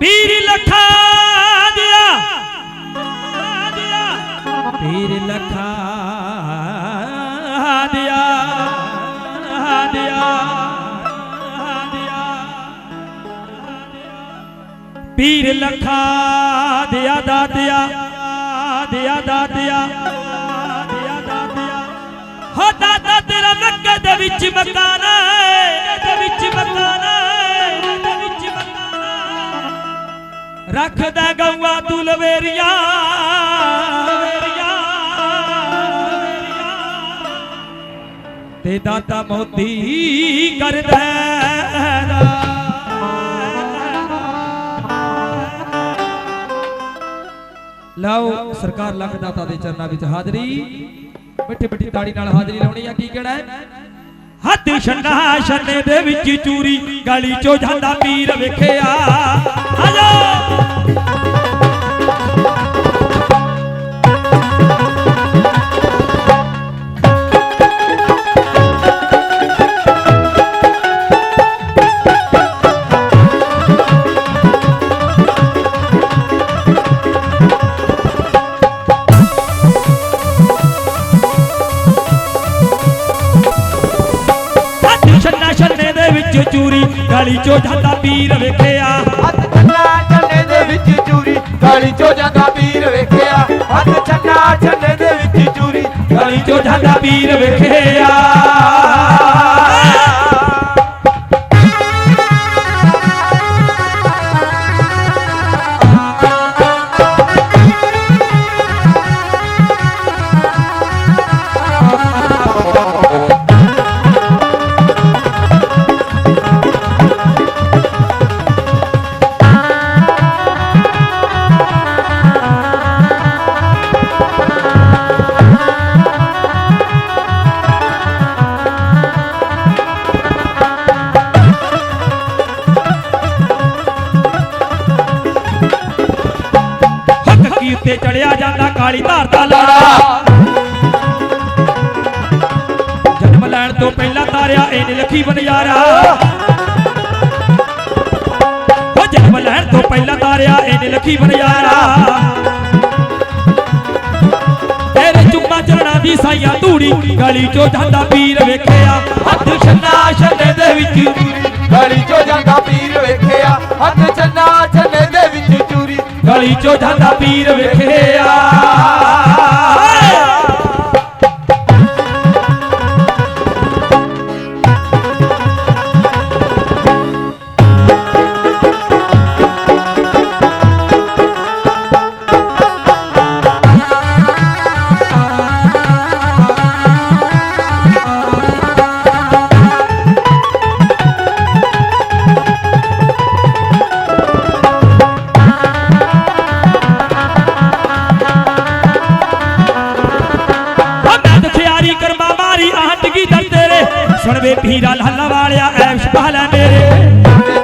ਪੀਰ ਲਖਾ ਦਿਆ। ਪੀਰ ਲਖਾ ਦਿਆ। ਦਿਆ ਪੀਰ ਲਖਾ ਦਿਆ ਦਾਦਿਆ ਦਿਆ ਦਾਦਿਆ ਤੂੰ ਤੇ ਦਾਤਾ ਮੋਤੀ ਕਰਦਾ ਲਓ, ਸਰਕਾਰ ਲੱਖ ਦਾਤਾ ਦੇ ਚਰਨਾਂ ਵਿੱਚ ਹਾਜ਼ਰੀ। ਮਿੱਠੀ ਮਿੱਠੀ ਤਾੜੀ ਨਾਲ ਹਾਜ਼ਰੀ ਲਾਉਣੀ ਆ, ਕੀ ਕਿਹੜਾ ਹੈ? ਹੱਥ ਛੰਡਾ ਛੰਨੇ ਦੇ ਵਿੱਚ ਚੂਰੀ, ਗਲੀ ਚੋਂ ਜਾਂਦਾ ਪੀਰ ਵੇਖਿਆ। ਆਜੋ ਗਲੀ ਦਾ ਪੀਰ ਵੇਖਿਆ। ਹੱਥ ਛੱਡਾ ਛੰਨੇ ਦੇ ਵਿੱਚ ਚੂਰੀ, ਗਲੀ ਚੋਂ ਦਾ ਪੀਰ ਵੇਖਿਆ। ਹੱਥ ਛੱਡਾ ਛੰਨੇ ਦੇ ਵਿੱਚ ਚੂਰੀ, ਗਲੀ ਚੋਂ ਦਾ ਪੀਰ ਵੇਖਿਆ। ਹੱਕ ਚੜਿਆ ਜਾਂਦਾ ਕਾਲੀ ਧਾਰ ਦਾ ਲਾੜਾ ਜਨਮ ਲੈਣ ਤੋਂ ਪਹਿਲਾਂ ਤਾਰਿਆ ਇਹਨੇ ਲਖੀ ਬਨਿਆਰਾ। ਹੋ ਜਨਮ ਲੈਣ ਤੋਂ ਪਹਿਲਾਂ ਤਾਰਿਆ ਇਹਨੇ ਲੱਖੀ ਬਨਿਆਰਾ। ਤੇਰੇ ਚੁੰਮਾ ਚਰਣਾ ਦੀ ਸਾਈਆਂ ਧੂੜੀ ਗਲੀ ਚੋਂ ਜਾਂਦਾ ਪੀਰ ਵੇਖਿਆ। ਹੱਥ ਛੰਨਾ ਛੰਨੇ ਦੇ ਵਿੱਚ ਗਲੀ ਚੋਂ ਜਾਂਦਾ ਪੀਰ ਵੇਖਿਆ। ਹੱਥ ਛੰਨਾ ਚੂਰੀ ਗਲੀ ਚੋਂ ਜਾਂਦਾ ਪੀਰ ਵੇਖਿਆ। ਸੁਣ ਵੇ ਪੀਰਾ ਲਾਲਾ ਵਾਲਿਆ ਐਸ਼ ਪਾਲਾ ਮੇਰੇ।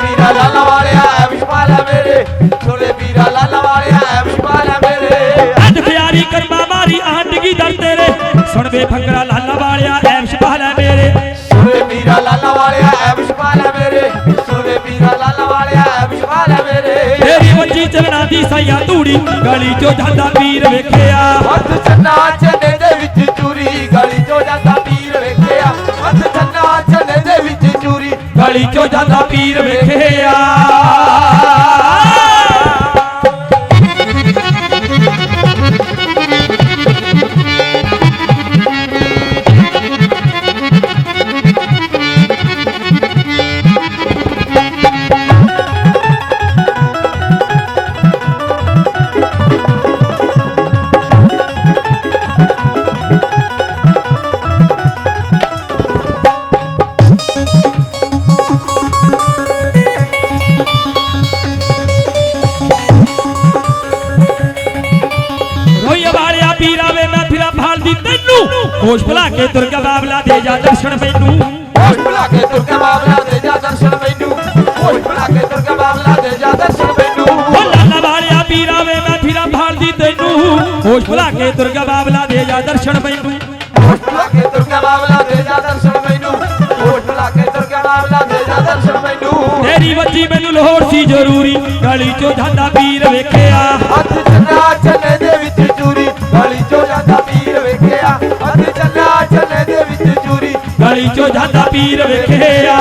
ਵੀਰਾ ਲਾਲਾ ਵਾਲਿਆ ਐ ਵਿਸ਼ਵਾਲਾ ਮੇਰੇ। ਛੋਲੇ ਵੀਰਾ ਲਾਲਾ ਵਾਲਿਆ ਐ ਵਿਸ਼ਵਾਲਾ ਮੇਰੇ। ਮੈਂ ਦਥਿਆਰੀ ਕਰਮਾ ਮਾਰੀ ਕੀ ਦਰ ਤੇਰੇ। ਸੁਣ ਵੇ ਫਕਰਾ ਲਾਲਾ ਵਾਲਿਆ ਐਸ਼ ਪਾਲਾ ਮੇਰੇ। ਛੋਲੇ ਵੀਰਾ ਲਾਲਾ ਵਾਲਿਆ ਐ ਵਿਸ਼ਵਾਲਾ ਮੇਰੇ। ਛੋਲੇ ਵੀਰਾ ਲਾਲਾ ਵਾਲਿਆ ਐ ਵਿਸ਼ਵਾਲਾ ਮੇਰੇ। ਤੇਰੀ ਵੱਜੀ ਚਰਣਾ ਦੀ ਸਾਈਆਂ ਧੂੜੀ ਗਲੀ ਚੋਂ ਜਾਂਦਾ ਪੀਰ ਵੇਖਿਆ। ਹੱਥ ਛੰਨਾ ਛੰਨੇ ਦੇ ਵਿੱਚ ਚੂਰੀ ਗਲੀ ਚੋਂ ਜਾਂਦਾ ਗਲੀ ਚੋਂ ਜਾਂਦਾ ਪੀਰ ਵੇਖਿਆ ਹੋਸ਼ ਭੁਲਾ ਕੇ ਦੁਰਗਾ ਬਾਬਲਾ ਦੇ ਜਾ ਦਰਸ਼ਨ ਮੈਨੂੰ। ਹੋਸ਼ ਭੁਲਾ ਕੇ ਦੁਰਗਾ ਬਾਬਲਾ ਦੇ ਜਾ ਦਰਸ਼ਨ ਮੈਨੂੰ। ਹੋਸ਼ ਭੁਲਾ ਕੇ ਦੁਰਗਾ ਬਾਬਲਾ ਦੇ ਜਾ ਦਰਸ਼ਨ ਮੈਨੂੰ। ਓ ਲਾਲਾ ਵਾਲਿਆ ਪੀਰਾ ਵੇ ਮੈਂ ਫਿਰਾਂ ਭਾਲਦੀ ਤੈਨੂੰ। ਹੋਸ਼ ਭੁਲਾ ਕੇ ਦੁਰਗਾ ਬਾਬਲਾ ਦੇ ਜਾ ਦਰਸ਼ਨ ਮੈਨੂੰ। ਹੋਸ਼ ਭੁਲਾ ਕੇ ਦੁਰਗਾ ਬਾਬਲਾ ਦੇ ਜਾ ਦਰਸ਼ਨ ਮੈਨੂੰ। ਹੋਸ਼ ਭੁਲਾ ਕੇ ਦੁਰਗਾ ਬਾਬਲਾ ਦੇ ਜਾ ਦਰਸ਼ਨ ਮੈਨੂੰ। ਤੇਰੀ ਵੱਜੀ ਮੈਨੂੰ ਲੋੜ ਸੀ ਸੀ ਜ਼ਰੂਰੀ। ਗਲੀ ਚੋਂ ਜਾਂਦਾ ਪੀਰ ਵੇਖਿਆ। ਹੱਥ ਚੰਨਾ ਚੰਨੇ ਚੋਂ ਜਾਂਦਾ ਪੀਰ ਵੇਖਿਆ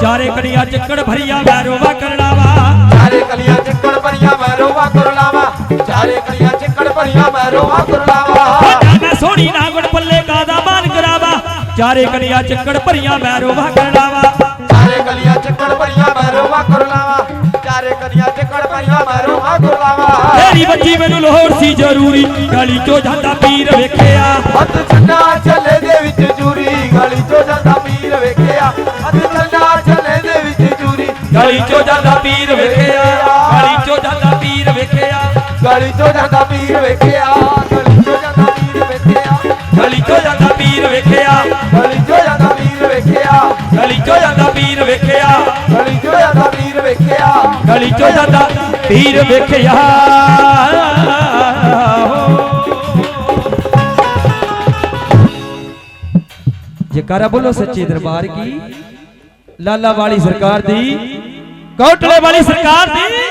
ਚਾਰੇ ਕੜੀਆਂ ਚੱਕੜ ਭਰੀਆ ਵੈਰੋਵਾ ਕਰੜਾਵਾ ਚਾਰੇ ਕਲੀਆਂ ਚਿੱਕੜ ਭਰੀਆਂ ਮੈਂ ਰੋਵਾ ਕਰਲਾਵਾ ਚਾਰੇ ਕਲੀਆਂ ਚਿੱਕੜ ਭਰੀਆਂ ਮੈਂ ਰੋਵਾ ਕਰਲਾਵਾ ਮੈਂ ਸੋਹਣੀ ਨਾ ਗੁਣ ਪੱਲੇ ਕਾਦਾ ਮਾਨ ਕਰਾਵਾ। ਚਾਰੇ ਕੜੀਆਂ ਚੱਕੜ ਭਰੀਆਂ ਵੈਰੋਵਾ ਕਰੜਾਵਾ ਚਾਰੇ ਕਲੀਆਂ ਚਿੱਕੜ ਭਰੀਆਂ ਮੈਂ ਰੋਵਾ ਕਰਲਾਵਾ ਚਾਰੇ ਕਲੀਆਂ ਚਿੱਕੜ ਭਰੀਆਂ ਮੈਂ ਰੋਵਾ ਕਰਲਾਵਾ ਤੇਰੀ ਬੱਚੀ ਮੈਨੂੰ ਲੋੜ ਸੀ ਜ਼ਰੂਰੀ ਗਲੀ ਚੋਂ ਜਾਂਦਾ ਪੀਰ ਵੇਖਿਆ। ਹੱਥ ਚੰਨਾ ਚੱਲੇ ਦੇ ਵਿੱਚ ਚੂਰੀ ਗਲੀ ਚੋਂ ਗਲੀ ਚੋਂ ਜਾਂਦਾ ਪੀਰ ਵੇਖਿਆ। ਗਲੀ ਚੋਂ ਜਾਂਦਾ ਪੀਰ ਵੇਖਿਆ। ਗਲੀ ਚੋਂ ਜਾਂਦਾ ਪੀਰ ਵੇਖਿਆ। ਗਲੀ ਚੋਂ ਜਾਂਦਾ ਪੀਰ ਵੇਖਿਆ। ਗਲੀ ਚੋਂ ਜਾਂਦਾ ਪੀਰ ਵੇਖਿਆ। ਗਲੀ ਚੋਂ ਜਾਂਦਾ ਪੀਰ ਵੇਖਿਆ। ਗਲੀ ਚੋਂ ਜਾਂਦਾ ਪੀਰ ਵੇਖਿਆ। ਗਲੀ ਚੋਂ ਜਾਂਦਾ ਪੀਰ ਵੇਖਿਆ। ਗਲੀ ਚੋਂ ਜਾਂਦਾ ਪੀਰ ਵੇਖਿਆ। ਜਕਾਰਾ ਬੋਲੋ ਸੱਚੇ ਦਰਬਾਰ ਕੀ? ਲਾਲਾ ਵਾਲੀ ਸਰਕਾਰ ਦੀ गौटले वाली सरकार दी